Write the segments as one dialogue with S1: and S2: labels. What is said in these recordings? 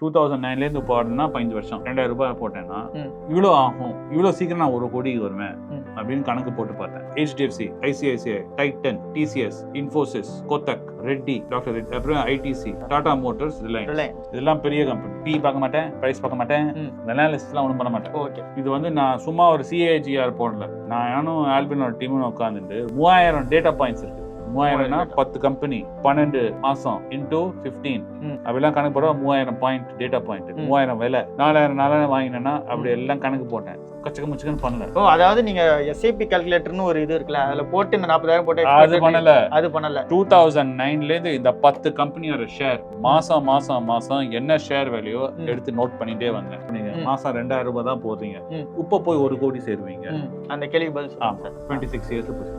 S1: Two thousand நைன்லேருந்து இப்போ பதினஞ்சு வருஷம். ரெண்டாயிரம் ரூபாய் போட்டேன்னா. இவ்வளோ ஆகும். இவ்வளோ சீக்கிரம் நான் ஒரு கோடிக்கு வருவேன். அப்படின்னு கணக்கு போட்டு பார்த்தேன். HDFC ICICI Titan TCS Infosys Kotak Reddy doctor Reddy அப்புறம் ஐடிசி டாடா மோட்டார்ஸ் ரிலையன்ஸ் இதெல்லாம் பெரிய கம்பெனி பி பார்க்க மாட்டேன் பிரைஸ் பார்க்க மாட்டேன். அனாலிசிஸ்லாம் ஒன்றும் பண்ண மாட்டேன்.
S2: ஓகே
S1: இது வந்து நான் சும்மா ஒரு சிஏஜிஆர் போடல. நான் நானும் ஆல்பினோட டீமும் உட்காந்துட்டு மூவாயிரம் டேட்டா பாயிண்ட்ஸ் இருக்கு. மூவாயிரம்னா
S2: மூவாயிரம்
S1: பத்து கம்பெனி பன்னெண்டு மாசம் இன்டூ ஃபிஃப்டீன்
S2: ம்.
S1: அப்படிலாம் கணக்கு போட மூவாயிரம் பாயிண்ட் டேட்டா பாயிண்ட். மூவாயிரம் விலை. நாலாயிரம் நாலாயிரம் வாங்கினேன்னா அப்படி எல்லாம் கணக்கு போட்டேன். கச்சக்க முச்சக்கன்னு பண்ணல.
S2: ஓ அதாவது நீங்க எஸ்ஐபி கால்குலேட்டர்னு ஒரு இது இருக்குல்ல அதுல போட்டு இந்த நாற்பதாயிரம் போட்டு
S1: அது பண்ணல.
S2: அது பண்ணல.
S1: டூ தௌசண்ட் நைன்லேருந்து இந்த பத்து கம்பெனியோட ஷேர் மாசம் மாசம் மாசம் என்ன ஷேர் வேல்யூ. எடுத்து நோட் பண்ணிட்டே வந்தேன். நீங்க. மாசம் ரெண்டாயிரம் ரூபாய் தான் போடுறீங்க. இப்போ போய் ஒரு கோடி சேருவீங்க.
S2: அந்த கேள்வி பதில்
S1: டுவெண்ட்டி சிக்ஸ் இயர்ஸ்ல போச்சு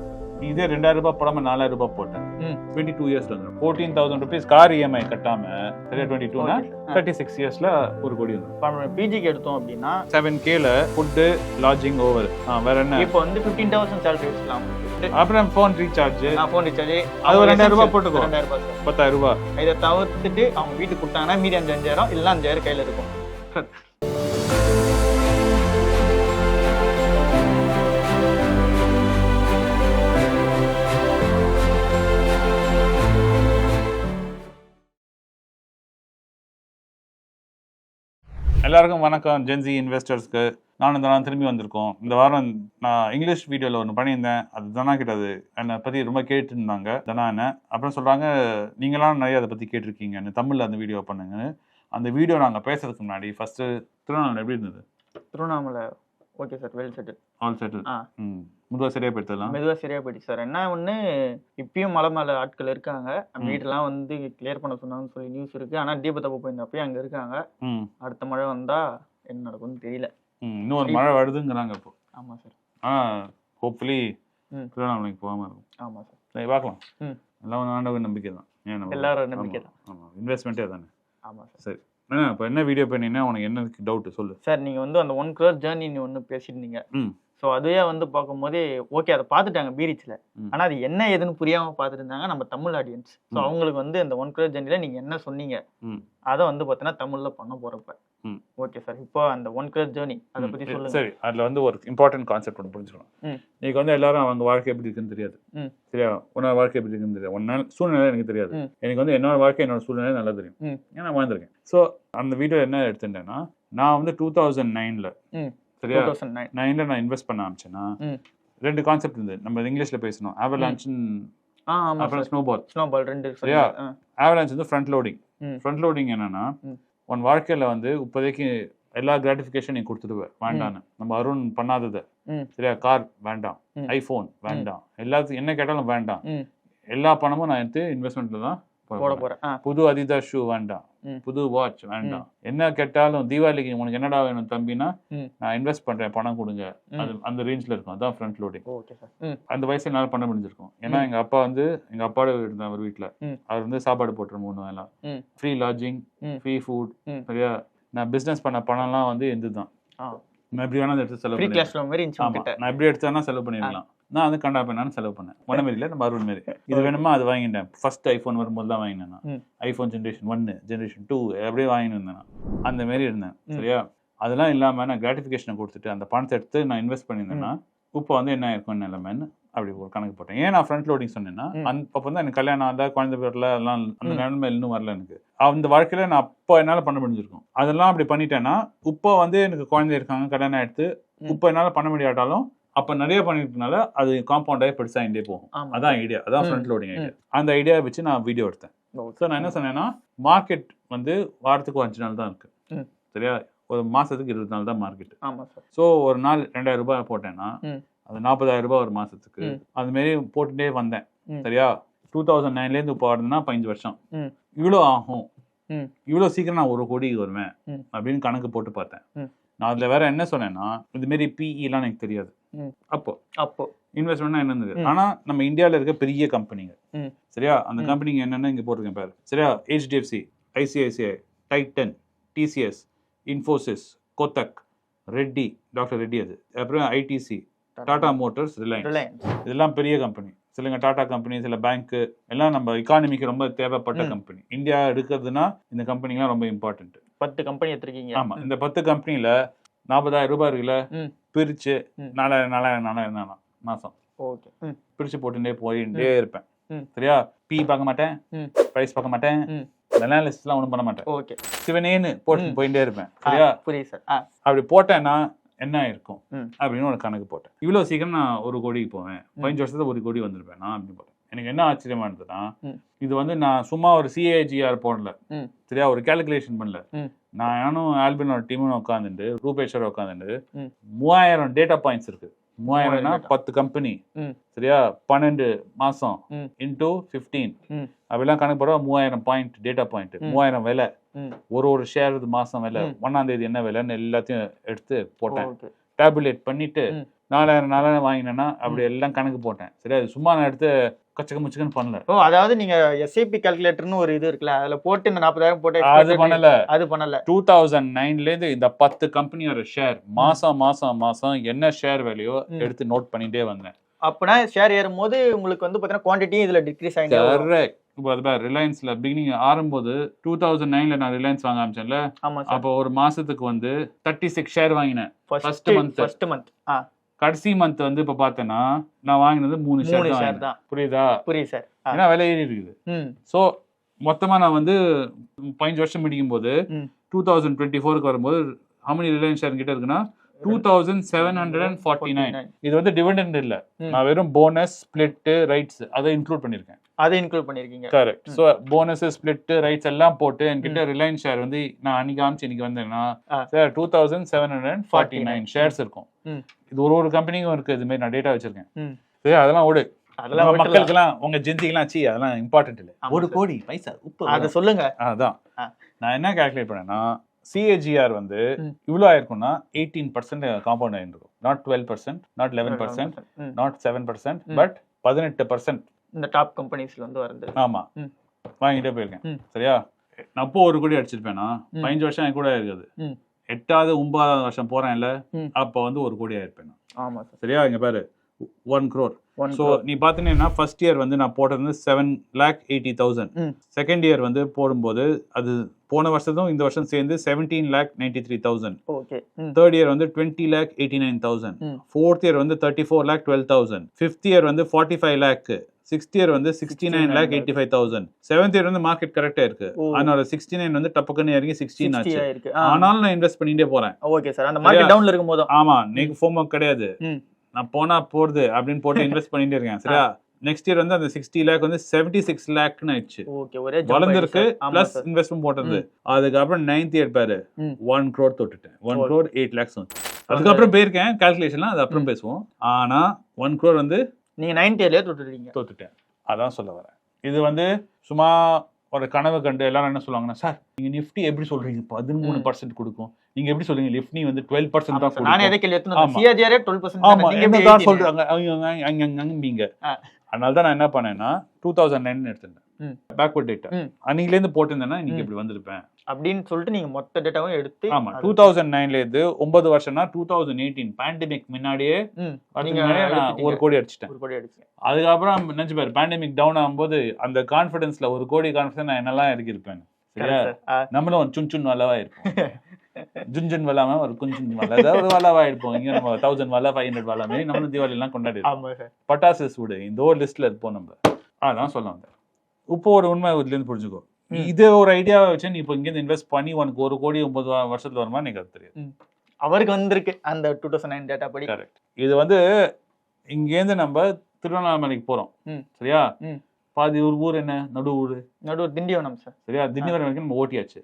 S1: இதே ரெண்டாயிரம் ரூபாய் போடாம நாலாயிரம் ரூபாய் போட்டேன். டுவெண்ட்டி டூ இயர்ஸ்ல வந்துடும். Fourteen thousand rupees car EMI கட்டாம சரியா டுவெண்ட்டி டூனா. தேர்ட்டி சிக்ஸ் இயர்ஸ்ல ஒரு கோடி வந்துடும்
S2: பிஜிக்கு எடுத்தோம் அப்படின்னா
S1: செவன் கேல ஃபுட்டு லாட்ஜிங் ஓவர் வேற என்ன?
S2: இப்போ வந்து ஃபிஃப்டீன் தௌசண்ட் சேலரி வச்சுக்கலாம்.
S1: அப்புறம் ஃபோன் ரீசார்ஜ்
S2: நான் ஃபோன் ரீசார்ஜ்
S1: அது ஒரு ரெண்டாயிரம் ரூபாய் போட்டுக்கோ.
S2: ரெண்டாயிரம் ரூபாய்
S1: பத்தாயிரம் ரூபாய்.
S2: இதை தவிர்த்துட்டு அவங்க வீட்டுக்கு கொடுத்தாங்கன்னா மீதி அஞ்சு அஞ்சாயிரம் இல்லைன்னா அஞ்சாயிரம் கையில இருக்கும்.
S1: எல்லாருக்கும் வணக்கம். ஜென்சி இன்வெஸ்டர்ஸ்க்கு நான் இந்த நான் திரும்பி வந்திருக்கோம். இந்த வாரம் நான் இங்கிலீஷ் வீடியோவில் ஒன்று பண்ணியிருந்தேன். அது தனா கிட்ட அது என்னை பற்றி ரொம்ப கேட்டுருந்தாங்க. தனா என்ன? அப்புறம் சொல்கிறாங்க நீங்களாம் நிறைய அதை பற்றி கேட்டிருக்கீங்கன்னு. தமிழில் அந்த வீடியோ பண்ணுங்கன்னு. அந்த வீடியோ நாங்கள் பேசுறதுக்கு முன்னாடி ஃபஸ்ட்டு திருவண்ணாமலை எப்படி இருந்தது?
S2: Tiruvannamalai. Okay sir well settle
S1: all settle
S2: ஆ.
S1: ம். முதல் சரியாக போயிடுத்தலாம்
S2: மெதுவா சரியா போயிடுச்சு சார். என்ன ஒண்ணு இப்பயும் மலை மேல ஆட்கள் இருக்காங்க. நம்ம
S1: ம்.
S2: வீட்டெல்லாம் வந்து கிளியர் பண்ண சொன்னாங்கன்னு சொல்லி நியூஸ் இருக்கு. ஆனா தீபத்தப்ப போயிருந்தப்பயும் அங்க இருக்காங்க. அடுத்த மழை வந்தா என்ன நடக்கும்னு தெரியல.
S1: ம் இன்னொரு மழை வருதுங்கிறாங்க இப்போ.
S2: ஆமா சார்.
S1: ஆ ஹோப்ஃபுல்லி. திருவண்ணாமலைக்கு போகாமல் இருக்கும்.
S2: ஆமா சார்.
S1: சரி பார்க்கலாம். எல்லாம் வந்து ஆண்டவன் நம்பிக்கை தான். ஏன் நம்ம
S2: எல்லாரும் நம்பிக்கை தான்.
S1: ஆமாம் இன்வெஸ்ட்மெண்ட்டே தானே.
S2: ஆமா சார்.
S1: சரி. இப்போ என்ன வீடியோ பண்ணினா உனக்கு என்ன டவுட் சொல்லு.
S2: சார் நீங்க வந்து அந்த ஒன் crore ஜேர்னி ஒன்று பேசியிருந்தீங்க. ஸோ அதுவே வந்து பார்க்கும்போதே ஓகே அதை பார்த்துட்டாங்க பீரிச்சில்
S1: ம்.
S2: ஆனா அது என்ன ஏதுன்னு புரியாம பார்த்துட்டு இருந்தாங்க நம்ம தமிழ் ஆடியன்ஸ் ஸோ. அவங்களுக்கு வந்து இந்த ஒன் crore ஜேர்னியில் நீங்க என்ன சொன்னீங்க. அதை வந்து பார்த்தீங்கன்னா தமிழ்ல பண்ண போறப்ப
S1: ம்.
S2: ஓகே சார் இப்போ அந்த ஒன் crore ஜேர்னி அதை
S1: சரி,
S2: சொல்லுங்க
S1: சரி அதுல வந்து ஒரு இம்பார்ட்டன்ட் கான்செப்ட் ஒன்று புரிஞ்சுக்கணும். இன்னைக்கு வந்து எல்லாரும் அவங்க வாழ்க்கை எப்படி இருக்குன்னு தெரியாது. சரியா உன்னோட வாழ்க்கை எப்படி இருக்குன்னு தெரியாது உன்னால சூழ்நிலை எனக்கு தெரியாது. எனக்கு வந்து என்னோட வாழ்க்கை என்னோட சூழ்நிலை நல்லா தெரியும். ஏன்னா வாழ்ந்திருக்கேன் ஸோ அந்த வீடியோ என்ன எடுத்துட்டேன்னா நான் வந்து டூ தௌசண்ட் நைன்ல. சரியா? நைன்ல நான் இன்வெஸ்ட் பண்ண ஆரம்பிச்சேன்னா. ரெண்டு கான்செப்ட் இருந்தது. நம்ம இங்கிலீஷ்ல பேசணும். ஆவலான்ச்சுன்னு
S2: ஆ ஆமா
S1: அப்புறம் ஸ்னோபால்
S2: ஸ்னோ பால் ரெண்டு
S1: சரியா?
S2: ஆ.
S1: ஆவலான்ச் வந்து ஃப்ரண்ட் லோடிங். ஃப்ரண்ட் லோடிங் என்னன்னா. உன் வாழ்க்கையில வந்து இப்போதைக்கு எல்லா கிராட்டிஃபிகேஷன் நீ கொடுத்துடுவேன் வேண்டான்னு. நம்ம அருண் பண்ணாதது. சரியா? கார் வேண்டாம்.
S2: ம்.
S1: ஐஃபோன் வேண்டாம். எல்லாத்துக்கும் என்ன கேட்டாலும் வேண்டாம். எல்லா பணமும் நான் எடுத்து இன்வெஸ்ட்மெண்ட்ல தான் போட போறேன். புது அதிதாஸ் ஷூ வேண்டாம். புது வாட்ச் வேண்டாம் என்ன கேட்டாலும் தீபாவளிக்கு உனக்கு என்னடா வேணும் தம்பினா. நான் இன்வெஸ்ட் பண்றேன் பணம் கொடுங்க. அது அந்த ரேஞ்ச்ல இருக்கும் அதான் ஃப்ரண்ட் லோடிங் அந்த வயசுல என்னால் பண்ண முடிஞ்சிருக்கும் ஏன்னா. எங்க அப்பா வந்து எங்க அப்பாவோட இருந்தார் அவர் வீட்ல
S2: ம்.
S1: அவர் வந்து சாப்பாடு போட்டுரு மூணு வேலை. Free lodging. Free food. சரியா நான் பிசினஸ் பண்ண பணம்லாம் வந்து எந்து நான் எப்படி வேணா எடுத்து செலவு
S2: ஃப்ரீ கிளாஸ் மாதிரி இருந்துச்சு
S1: நான் எப்படி எடுத்தானா செலவு பண்ணிடலாம். நான் வந்து கண்டா பண்ணான்னு செலவு பண்ணேன். ஒன்ன மாரி இல்லை நம்ம அருண் மாரி இது வேணுமா? அது வாங்கிட்டேன். ஃபர்ஸ்ட் ஐஃபோன் வரும்போது தான் வாங்கினேன் நான். ஐஃபோன் ஜென்ரேஷன் ஒன்னு ஜென்ரேஷன் டூ அப்படியே வாங்கிட்டு இருந்தேன் நான். அந்த மாரி இருந்தேன். சரியா? அதெல்லாம் இல்லாம நான் கிராட்டிஃபிகேஷனை கொடுத்துட்டு அந்த பணத்தை எடுத்து நான் இன்வெஸ்ட் பண்ணியிருந்தேன்னா இப்போ வந்து என்ன இருக்கும் நிலைமைன்னு அப்படி ஒரு கணக்கு போட்டேன் ஏன் நான் ஃப்ரண்ட் லோடிங் சொன்னேன்னா. அந்த அப்போ தான் எனக்கு கல்யாணம் ஆகல குழந்தை பேரில் எல்லாம் அந்த. நிலைமை இன்னும் வரல எனக்கு அந்த வாழ்க்கையில நான் அப்போ என்னால் பண்ண முடிஞ்சிருக்கும் அதெல்லாம் அப்படி பண்ணிட்டேன்னா இப்போ வந்து எனக்கு குழந்தை இருக்காங்க கல்யாணம் எடுத்து. இப்போ என்னால் பண்ண முடியாட்டாலும் அப்போ நிறைய பண்ணிட்டனால அது காம்பவுண்ட் ஆகி பெருசாகிட்டே போகும் அதான் ஐடியா அதான். ஃப்ரண்ட் லோடிங் ஐடியா அந்த ஐடியா வச்சு நான் வீடியோ எடுத்தேன். ஸோ நான் என்ன சொன்னேன்னா மார்க்கெட் வந்து வாரத்துக்கு அஞ்சு நாள் தான் இருக்கு. சரியா ஒரு மாசத்துக்கு இருபது நாள் தான் மார்க்கெட் ஸோ ஒரு நாள் ரெண்டாயிரம் ரூபாய் போட்டேன்னா. அது நாற்பதாயிரம் ரூபாய் ஒரு மாசத்துக்கு. அது மாரி போட்டுட்டே வந்தேன். சரியா டூ தௌசண்ட் நைன்லேருந்து இப்போ ஆடுனா பதினஞ்சு வருஷம். இவ்வளோ ஆகும். இவ்வளோ சீக்கிரம் நான் ஒரு கோடிக்கு வருவேன். அப்படின்னு கணக்கு போட்டு பார்த்தேன். நான் அதில் வேற என்ன சொன்னேன்னா இது மாரி பிஇலாம் எனக்கு தெரியாது. அப்போ
S2: அப்போ
S1: இன்வெஸ்ட்மெண்ட்னா என்னது. ஆனா நம்ம இந்தியாவில் இருக்க பெரிய கம்பெனிங்க. சரியா அந்த. கம்பெனிங்க என்னென்ன இங்க போட்டிருக்கேன் பாரு சரியா HDFC ICICI Titan TCS Infosys Kotak Reddy doctor Reddy அது அப்புறம் ஐடிசி டாடா மோட்டார்ஸ் ரிலையன்ஸ் இதெல்லாம் பெரிய கம்பெனி சிலங்க டாடா கம்பெனி சில பேங்க் எல்லாம் நம்ம எக்கானமிக்கு ரொம்ப தேவைப்பட்ட. கம்பெனி இந்தியா எடுக்கிறதுனா இந்த கம்பெனிலாம் ரொம்ப இம்பார்ட்டன்ட்
S2: பத்து கம்பெனி எடுத்திருக்கீங்க.
S1: ஆமா இந்த பத்து கம்பெனில நாற்பதாயிரம் ரூபாய் இருக்குல்ல. பிரிச்சு. நாலாயிரம் நாலாயிரம் நாலாயிரம் நாலாம் மாசம்.
S2: ஓகே.
S1: பிரிச்சு போட்டுட்டே போயிட்டே இருப்பேன். சரியா? பி பார்க்க மாட்டேன். பிரைஸ் பார்க்க மாட்டேன். அனாலிசிஸ்லாம் ஒன்றும் பண்ண மாட்டேன்.
S2: ஓகே.
S1: சிவனேன்னு போட்டு. போயிட்டே இருப்பேன். சரியா?
S2: புரியுது சார்.
S1: அப்படி போட்டேன்னா என்ன இருக்கும்
S2: ம்.
S1: அப்படின்னு ஒரு கணக்கு போட்டேன் இவ்வளோ சீக்கிரம் நான் ஒரு கோடிக்கு போவேன். பதினஞ்சு வருஷத்துல ஒரு கோடி வந்திருப்பேன் நான் அப்படின்னு போட்டேன் எனக்கு என்ன ஆச்சரியமா இருந்ததுன்னா. இது வந்து நான் சும்மா ஒரு சிஏஜிஆர் போடல. சரியா ஒரு கேல்குலேஷன் பண்ணல. நான் நானும் ஆல்பினோட டீமும் உட்காந்துட்டு ரூபேஸ்வர் உட்காந்துட்டு. மூவாயிரம் டேட்டா பாயிண்ட்ஸ் இருக்கு மூவாயிரம்னா. பத்து கம்பெனி. சரியா பன்னெண்டு மாசம். இன்டூ ஃபிஃப்டீன்
S2: ம்.
S1: அப்படிலாம் கணக்கு போட மூவாயிரம் பாயிண்ட் டேட்டா பாயிண்ட். மூவாயிரம் விலை ஒரு ஒரு ஷேர் மாசம் விலை. ஒன்னாம் தேதி என்ன விலைன்னு எல்லாத்தையும் எடுத்து போட்டேன் டேபுலேட் பண்ணிட்டு. நாலாயிரம் நாலாயிரம் வாங்கினேன்னா அப்படி எல்லாம் கணக்கு போட்டேன் சரி அது சும்மா நான் எடுத்து கச்சக்க முச்சுக்கன்னு பண்ணல.
S2: ஓ அதாவது நீங்க எஸ்ஐபி கால்குலேட்டர்னு ஒரு இது இருக்குல்ல அதுல போட்டு இந்த நாற்பதாயிரம் போட்டு
S1: அது பண்ணல.
S2: அது பண்ணல.
S1: டூ தௌசண்ட் நைன்ல இருந்து இந்த பத்து கம்பெனியோட ஷேர் மாசம் மாசம் மாசம் என்ன ஷேர் வேலையோ. எடுத்து நோட் பண்ணிட்டே வந்தேன்.
S2: அப்பனா ஷேர் ஏறும் போது உங்களுக்கு வந்து பாத்தீங்கன்னா குவான்டிட்டி இதுல டிக்ரீஸ் ஆகிட்டே வரும்.
S1: கரெக்ட் இப்போ அது பாரு ரிலையன்ஸ்ல பிகினிங் ஆரம்போது டூ தௌசண்ட் நைன்ல நான் ரிலையன்ஸ் வாங்க ஆரம்பிச்சேன்ல அப்போ ஒரு மாசத்துக்கு வந்து தேர்ட்டி சிக்ஸ் ஷேர் வாங்கினேன்
S2: ஃபர்ஸ்ட்
S1: month.
S2: ஃபர்ஸ்ட் மந்த் ஆ.
S1: கடைசி மந்த் வந்து இப்ப பார்த்தேன்னா நான் வாங்கினது மூணு ஷேர் தான் புரியுதா?
S2: புரியுது சார்.
S1: ஏன்னா விலை ஏறி இருக்குது
S2: ம்.
S1: ஸோ மொத்தமாக நான் வந்து பதினஞ்சு வருஷம் முடிக்கும் போது. டூ தௌசண்ட் டுவெண்ட்டி ஃபோருக்கு வரும்போது ஹமனி ரிலையன்ஸ் ஷேர் கிட்ட இருக்குன்னா two thousand seven hundred and forty nine இது வந்து டிவிடெண்ட் இல்லை. நான் வெறும் போனஸ் ஸ்பிளிட்டு ரைட்ஸ் அதை இன்க்ளூட் பண்ணியிருக்கேன்
S2: அதை இன்க்ளூட் பண்ணிருக்கீங்க
S1: correct so bonus split rights எல்லாம் போட்டு என்கிட்ட ரிலையன்ஸ் ஷேர் வந்து நான் அன்னைக்கு காமிச்சு இன்னைக்கு வந்தேன்னா. Sir two thousand seven hundred and forty nine
S2: 49.
S1: Shares இருக்கும். இது ஒரு ஒரு கம்பெனிக்கும் இருக்கு இது மாதிரி நான் டேட்டா வச்சிருக்கேன். சரி அதெல்லாம் விடு
S2: அதெல்லாம்.
S1: மக்களுக்கெல்லாம் உங்க ஜென்சிக்கெல்லாம் சி அதெல்லாம் இம்பார்ட்டன்ட் இல்லை ஒரு. கோடி பைசா உப்பு
S2: அதை சொல்லுங்க
S1: அதான். நான் என்ன கால்குலேட் பண்ணேன்னா சிஏஜிஆர் வந்து. இவ்வளோ ஆயிருக்கும்னா எயிட்டீன் பர்சன்ட் காம்பவுண்ட் ஆயிருக்கும் not twelve percent not eleven percent. Not seven percent. But பதினெட்டு பர்சன்ட்
S2: இந்த டாப் கம்பெனிஸ்ல வந்து வருது
S1: ஆமா. வாங்கிட்டே போயிருக்கேன். சரியா நான் அப்போ ஒரு கோடி அடிச்சிருப்பேனா. பதினஞ்சு வருஷம் என் கூட இருக்குது. எட்டாவது ஒன்பதாவது வருஷம் போறேன்ல
S2: ம்.
S1: அப்போ வந்து ஒரு கோடி ஆயிருப்பேன் சரியா இங்க பாரு ஒன் crore
S2: ஒன்
S1: ஸோ நீ பார்த்தீங்கன்னா ஃபர்ஸ்ட் இயர் வந்து நான் போட்டது வந்து seven lakh eighty thousand. Second year வந்து போடும்போது அது போன வருஷத்தும் இந்த வருஷம் சேர்ந்து seventeen lakh ninety three thousand third year வந்து twenty lakh eighty nine thousand. Fourth year வந்து thirty four lakh twelve thousand fifth year வந்து forty five lakh sixth year வந்து sixty nine lakh eighty five thousand seventh year வந்து market கரெக்டா இருக்கு.
S2: ஓ.
S1: அதனால sixty nine வந்து டப்புக்குன்னு இறங்கி சிக்ஸ்டீன்
S2: 60
S1: ஆச்சு. ஆனாலும் நான் இன்வெஸ்ட் பண்ணிட்டே போறேன்.
S2: ஓகே சார் அந்த மார்க்கெட் டவுன்ல இருக்கும் போதும்
S1: ஆமா நீங்க ஃபோமோ கிடையாது. நான் போனா போறது அப்படின்னு போட்டு இன்வெஸ்ட் பண்ணிட்டே இருக்கேன். சரியா? நெக்ஸ்ட் இயர் வந்து அந்த சிக்ஸ்டி லேக் வந்து செவன்டி சிக்ஸ் லேக்னு ஆயிடுச்சு வளர்ந்துருக்கு பிளஸ் இன்வெஸ்ட்மெண்ட் போட்டது. அதுக்கப்புறம் நைன்த் இயர் பாரு. ஒன் க்ரோர் தொட்டுட்டேன். ஒன். க்ரோர் எயிட் லேக்ஸ் வந்து. அதுக்கப்புறம் போயிருக்கேன் கால்குலேஷன்லாம் அது அப்புறம் பேசுவோம். ஆனா ஒன் க்ரோர் வந்து
S2: நீங்க நைன்த் இயர்லயே தொட்டுட்டீங்க.
S1: தோத்துட்டேன் அதான் சொல்ல வரேன். இது வந்து சும்மா ஒரு கனவு கண்டு எல்லாரும் என்ன சொல்லுவாங்கன்னா சார் நீங்க நிஃப்டி எப்படி சொல்றீங்க? பதிமூணு. பர்சன்ட் கொடுக்கும். நீங்க எப்படி சொல்றீங்க? நிஃப்டி வந்து டுவெல் பர்சன்ட் தான்.
S2: நானே எதை கேள்வி. சிஆர்ஜிஆரே டுவெல் பர்சன்ட்
S1: ஆமா.
S2: நீங்க
S1: என்ன
S2: எப்படி
S1: தான்
S2: 18?
S1: சொல்றாங்க? அங்கீங்க. அதனால தான் நான் என்ன பண்ணேன்னா டூ தௌசண்ட் நைன் எடுத்திருந்தேன். பேக்வர்ட் டேட்டா
S2: ம்.
S1: அன்னைக்குல இருந்து போட்டிருந்தேன்னா இன்னைக்கு. இப்படி வந்திருப்பேன்.
S2: அப்படின்னு சொல்லிட்டு நீங்க மொத்த டேட்டாவும் எடுத்து
S1: ஆமா. டூ தௌசண்ட் நைன்ல இருந்து ஒன்பது வருஷம்னா டூ தௌசண்ட் எயிட்டீன் பேண்டமிக் முன்னாடியே. ஒரு கோடி அடிச்சிட்டேன்.
S2: ஒரு கோடி அடிச்சீங்க.
S1: அதுக்கப்புறம் நினைச்சு பாரு பேண்டமிக் டவுன் ஆகும்போது அந்த கான்ஃபிடன்ஸ்ல ஒரு கோடி கான்ஃபிடன்ஸ் நான் என்னெல்லாம் இறக்கிருப்பேன் சரியா? நம்மளும் சுன் சுன் வல்லவா இருப்போம். ஜுன்ஜுன் வல்லாம ஒரு குஞ்சுன் வல்ல ஏதாவது ஒரு வல்லவா இருப்போம் இங்க நம்ம தௌசண்ட் வல்ல ஃபைவ் ஹண்ட்ரட் வல்ல மாதிரி நம்மளும் தீபாவளி எல்லாம் கொண்டாடி பட்டாசு சூடு இந்த ஒரு லிஸ்ட்ல இருப்போம் நம்ம. அதான் சொல்ல வந்தேன். இப்போ ஒரு உண்மை இதுல இருந்து புரிஞ்சுக்கோ. இது ஒரு ஐடியாவை வச்சு நீ இப்போ இங்கேருந்து இன்வெஸ்ட் பண்ணி உனக்கு ஒரு கோடி ஒன்பது வருஷத்துல வருமா எனக்கு அது தெரியாது.
S2: அவருக்கு வந்திருக்கு அந்த டூ தௌசண்ட் நைன் டேட்டா படி.
S1: கரெக்ட் இது வந்து இங்கேருந்து நம்ம திருவண்ணாமலைக்கு போறோம். சரியா. பாதி ஒரு ஊர் என்ன? நடு ஊர்.
S2: நடுவர் திண்டிவனம் சார்.
S1: சரியா? திண்டிவனம் வரைக்கும் நம்ம ஓட்டியாச்சு.